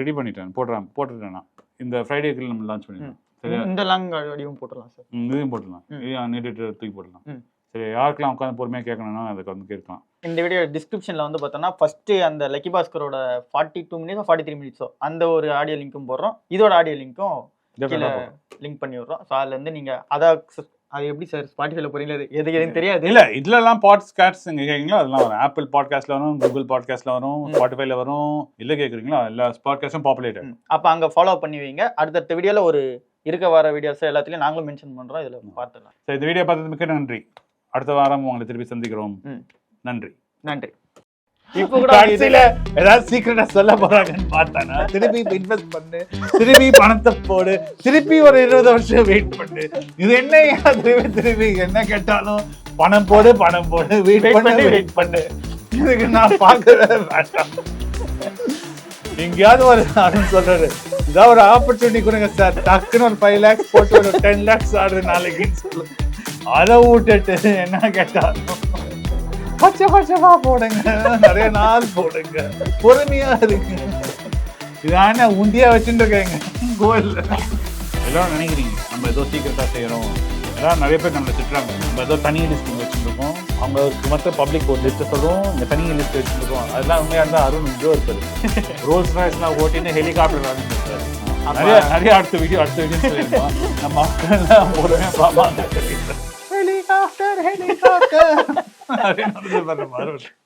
S1: ரெடி பண்ணிட்டேன். போடுறேன் போட்டுட்டேன் நான். இந்த ஃப்ரைடேக்குள்ள நம்ம லான்ச் பண்ணிடலாம். சரியா?
S2: இந்த லாங் வடிவம் போட்டுடலாம் சார்
S1: இதையும் போட்டுடலாம். தூக்கி போடலாம்
S2: ம்.
S1: சரி யாருக்கெல்லாம் உட்காந்து பொறுமையா கேட்கணும்னா அதுக்கு வந்து கேட்கலாம்.
S2: இந்த வீடியோ டிஸ்கிரிப்ஷன்ல வந்து பார்த்தோம்னா ஃபர்ஸ்ட் அந்த லக்கி பாஸ்கரோட ஃபார்ட்டி டூ மினிட்ஸோ ஃபார்ட்டி த்ரீ மினிட்ஸோ அந்த ஒரு ஆடியோ லிங்க்கும் போடுறோம். இதோட ஆடியோ லிங்க்கும். லிங்க் பண்ணி விடுறோம். ஸோ அதுல இருந்து நீங்க அதை அது எப்படி சார் ஸ்பாட்டிஃபைல போறீங்களா? எது எதுன்னு தெரியாது.
S1: இல்ல இதுலலாம் பாட்காஸ்ட் நீங்க கேக்குறீங்களோ அதெல்லாம் வரும். ஆப்பிள் பாட்காஸ்ட்ல வரும் கூகுள் பாட்காஸ்ட்ல வரும். ஸ்பாட்டிஃபைல வரும் இல்ல கேக்குறீங்களா எல்லா பாட்காஸ்டும் பாப்புலேட்டட்
S2: ம். அப்ப அங்க ஃபாலோ பண்ணி வைங்க. அடுத்தடுத்த வீடியோல ஒரு இருக்க வர வீடியோஸ் எல்லாத்துலயும் நாங்களும் மென்ஷன் பண்றோம். இதுல பார்த்துக்கலாம்
S1: சரி இந்த வீடியோ பார்த்தது மிக்க நன்றி. அடுத்த வாரம் உங்களை திருப்பி சந்திக்கிறோம். நன்றி.
S2: நன்றி. இப்போ கூட
S1: கடைசியில ஏதாவது சீக்கிரட்டா சொல்ல போறாங்கன்னு பார்த்தானா திருப்பி இன்வெஸ்ட் பண்ணு திருப்பி பணத்தை போடு திருப்பி ஒரு இருபது வருஷம் வெயிட் பண்ணு. இது என்ன திருப்பி திருப்பி என்ன கேட்டாலும் பணம் போடு பணம் போடு வெயிட் பண்ணு வெயிட் பண்ணு. இதுக்கு நான் பார்க்கவே வேண்டாம். எங்கேயாவது ஒரு ஆடுன்னு சொல்றாரு இதான் ஒரு ஆப்பர்ச்சுனிட்டி கொடுங்க சார் டக்குன்னு ஒரு ஃபைவ் லேக்ஸ் போட்டு ஒரு டென் லேக்ஸ் ஆடுற நாளைக்குன்னு சொல்லு. அதை விட்டுட்டு என்ன கேட்டாலும். பச்சை பச்சைமா போடுங்க. நிறைய நாள் போடுங்க. பொறுமையா இருங்க. இதான உண்டியா வச்சுட்டு இருக்கேங்க. கோயில்ல. எல்லாரும் நினைக்கிறீங்க. நம்ம ஏதோ சீக்கிரட்டா செய்யறோம் எல்லாரும் நிறைய பேர் நம்மளை திட்டுறாங்க. நம்ம ஏதோ தனி லிஸ்ட் வச்சுருக்கோம். அவங்களுக்கு மற்ற பப்ளிக் ஒரு லிஸ்ட் சொல்லுவோம் இந்த தனி லிஸ்ட் வச்சுருக்கோம். அதெல்லாம் உண்மையா இருந்தா அருண் இதோ இருப்பாரு. ரோல்ஸ் ராய்ஸ்லாம் ஓட்டின்னு ஹெலிகாப்டர் இருப்பாரு. நிறைய நிறைய அடுத்த வீடியோ அடுத்த வீடியோ நம்ம மக்கள் பொறுமையா பார்ப்பாங்க ஹெலிகாப்டர் ஹெலிகாப்டர் அப்படின்னு வந்து பாருங்க